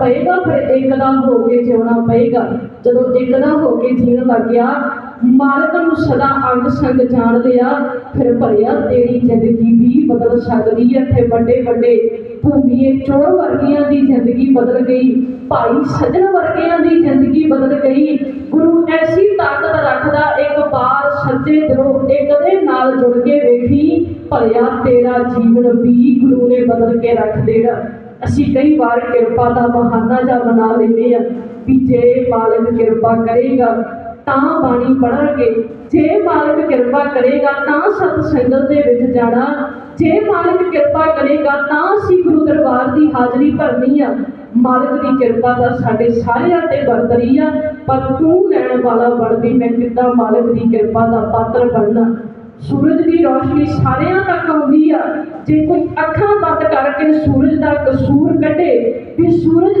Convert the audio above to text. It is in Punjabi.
ਪਏਗਾ, ਫਿਰ ਇੱਕਦਮ ਹੋ ਕੇ ਜਿਉਣਾ ਪਏਗਾ। ਜਦੋਂ ਇੱਕਦਮ ਹੋ ਕੇ ਜੀਣ ਲੱਗ ਗਿਆ ਨੂੰ ਸਦਾ ਅੰਗ ਸੰਗ ਜਾਣ ਲਿਆ, ਫਿਰ ਭਰਿਆ ਤੇਰੀ ਜ਼ਿੰਦਗੀ ਵੀ ਬਦਲ ਸਕਦੀ। ਹੈ ਇੱਥੇ ਵੱਡੇ ਵੱਡੇ ਭੂਮੀਏ ਚੋਰ ਵਰਗੀਆਂ ਦੀ ਜ਼ਿੰਦਗੀ ਬਦਲ ਗਈ। ਭਾਈ ਸੱਜਣ ਵਰਗਿਆਂ ਦੀ ਜ਼ਿੰਦਗੀ ਬਦਲ ਗਈ। ਗੁਰੂ ਐਸੀ ਤਾਕਤ ਰੱਖਦਾ, ਇੱਕ ਵਾਰ ਸੱਚੇ ਦਿਲੋਂ ਇੱਕ ਦੇ ਨਾਲ ਜੁੜ ਕੇ ਵੇਖੀ, ਭਰਿਆ ਤੇਰਾ ਜੀਵਨ ਵੀ ਗੁਰੂ ਨੇ ਬਦਲ ਕੇ ਰੱਖ ਦੇਣਾ। ਅਸੀਂ ਕਈ ਵਾਰ ਕਿਰਪਾ ਦਾ ਬਹਾਨਾ ਜਾਂ ਬਣਾ ਲੈਂਦੇ ਆ ਵੀ ਜੇ ਮਾਲਕ ਕਿਰਪਾ ਕਰੇਗਾ, ਤਾਂ ਬਾਣੀ ਪੜਾਂਗੇ ਜੇ ਮਾਲਕ ਕਿਰਪਾ ਕਰੇਗਾ, ਤਾਂ ਸਤ ਸੰਗਤ ਦੇ ਵਿੱਚ ਜਾਣਾ। ਜੇ ਮਾਲਕ ਕਿਰਪਾ ਕਰੇਗਾ, ਤਾਂ ਅਸੀਂ ਗੁਰੂ ਦਰਬਾਰ ਦੀ ਹਾਜ਼ਰੀ ਭਰਨੀ ਆ। ਮਾਲਕ ਦੀ ਕਿਰਪਾ ਦਾ ਸਾਡੇ ਸਾਰਿਆਂ ਤੇ ਵਰਤਰੀ ਆ, ਪਰ ਤੂੰ ਲੈਣ ਵਾਲਾ ਬਣ ਵੀ ਮੈਂ ਕਿੱਦਾਂ ਮਾਲਕ ਦੀ ਕਿਰਪਾ ਦਾ ਪਾਤਰ ਬਣਨਾ? ਸੂਰਜ ਦੀ ਰੋਸ਼ਨੀ ਸਾਰਿਆਂ ਤੱਕ ਆਉਂਦੀ ਆ। ਜੇ ਕੋਈ ਅੱਖਾਂ ਬੰਦ ਕਸੂਰ ਕੱਢੇ ਵੀ ਸੂਰਜ